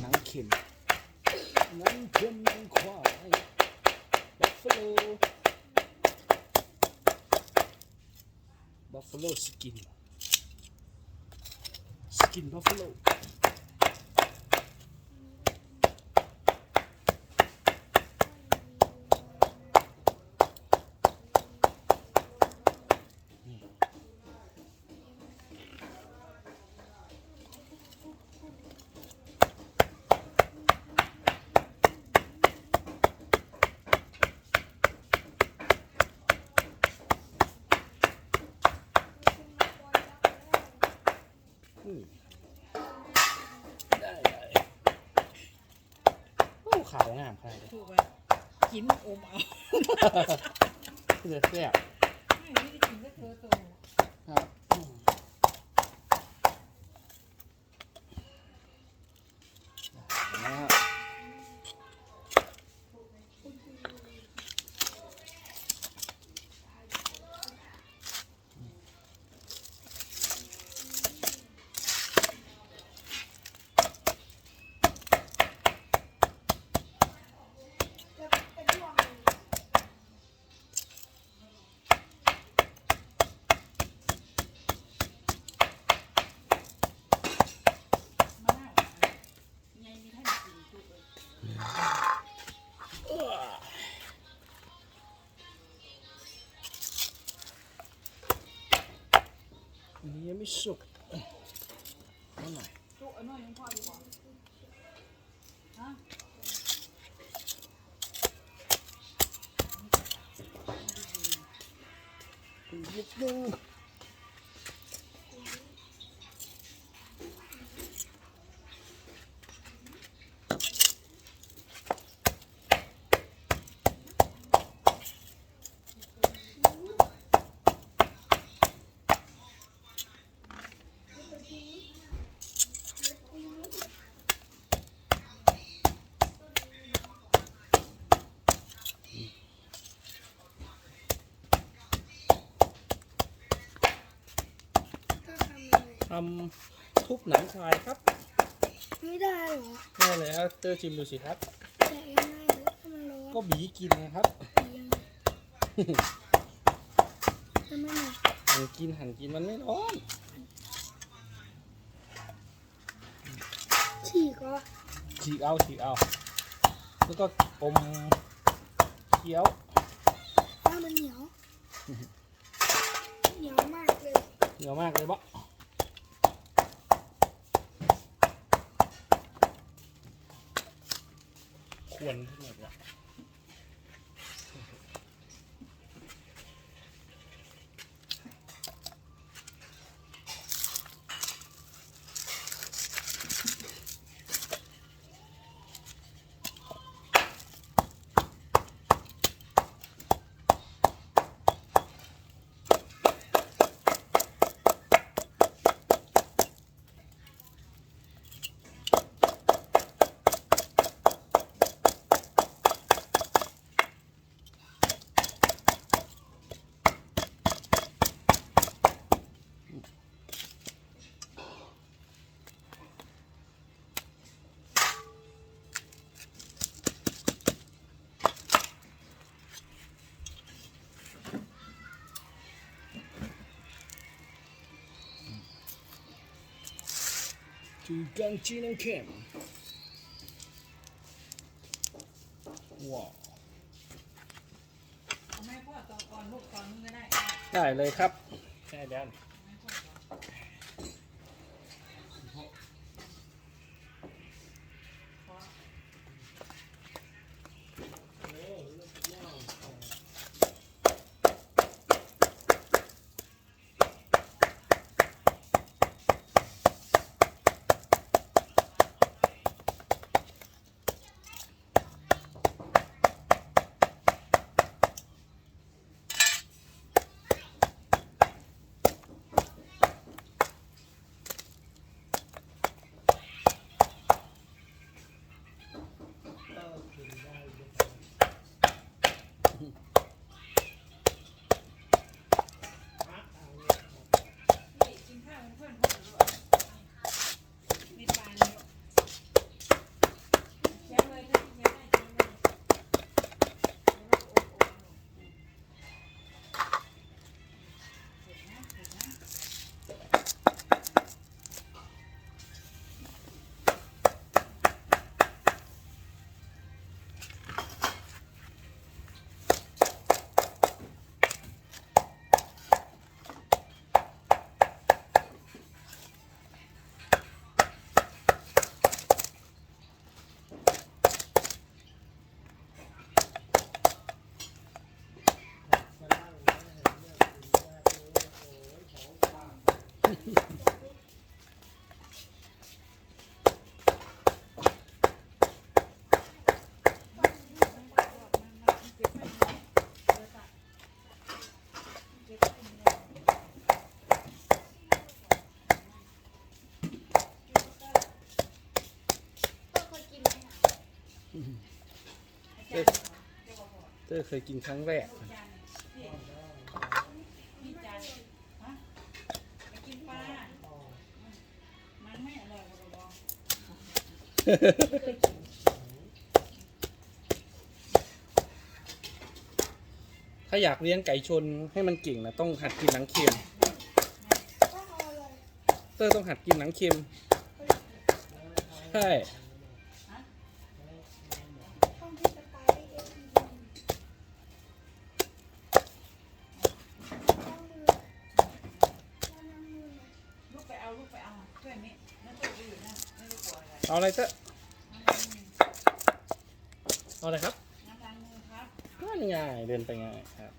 หนังเข็มหนังเข็มหนังควายบัฟฟาโลบัฟฟาโลสกินสกินบัฟฟาโล ขาวงามขนาดนี้ถูกไหมกินอมเอาเลือดแซ่บไม่ได้กินก็เธอโตครับ อันนี้ยังไม่สุกเอาหน่อยจุอันน้อยยังพอดีกว่าฮะอีกนิดนึง ทำทุบหนังควายครับ ไม่ได้เหรอได้เลยครับเตอร์ชิมดูสิครับแกะยังไงถ้ามันร้อนก็บีกินนะครับยังไงทำไมหนูหั่นกินหั่นกินมันไม่ร้อนฉีกเหรอฉีกเอาฉีกเอา แล้วก็อมเคี้ยวถ้ามันเหนียว เหนียวมากเลย เหนียวมากเลยบะ ควรทั้งหมดละ คือกังจีน้ำเค็มว้าวเอาแม่พ่อต่อก่อนลูกก่อนมึงก็ได้ ได้เลยครับใช่แล้ว เต้เคยกินครั้งแรกถ้าอยากเลี้ยงไก่ชนให้มันเก่งนะต้องหัดกินหนังเค็มเตอร์ต้องหัดกินหนังเค็มใช่ เอาอะไรเตอร์เอาอะไรครับน้ำล้างมือครับง่ายง่ายเดินไปง่ายครับ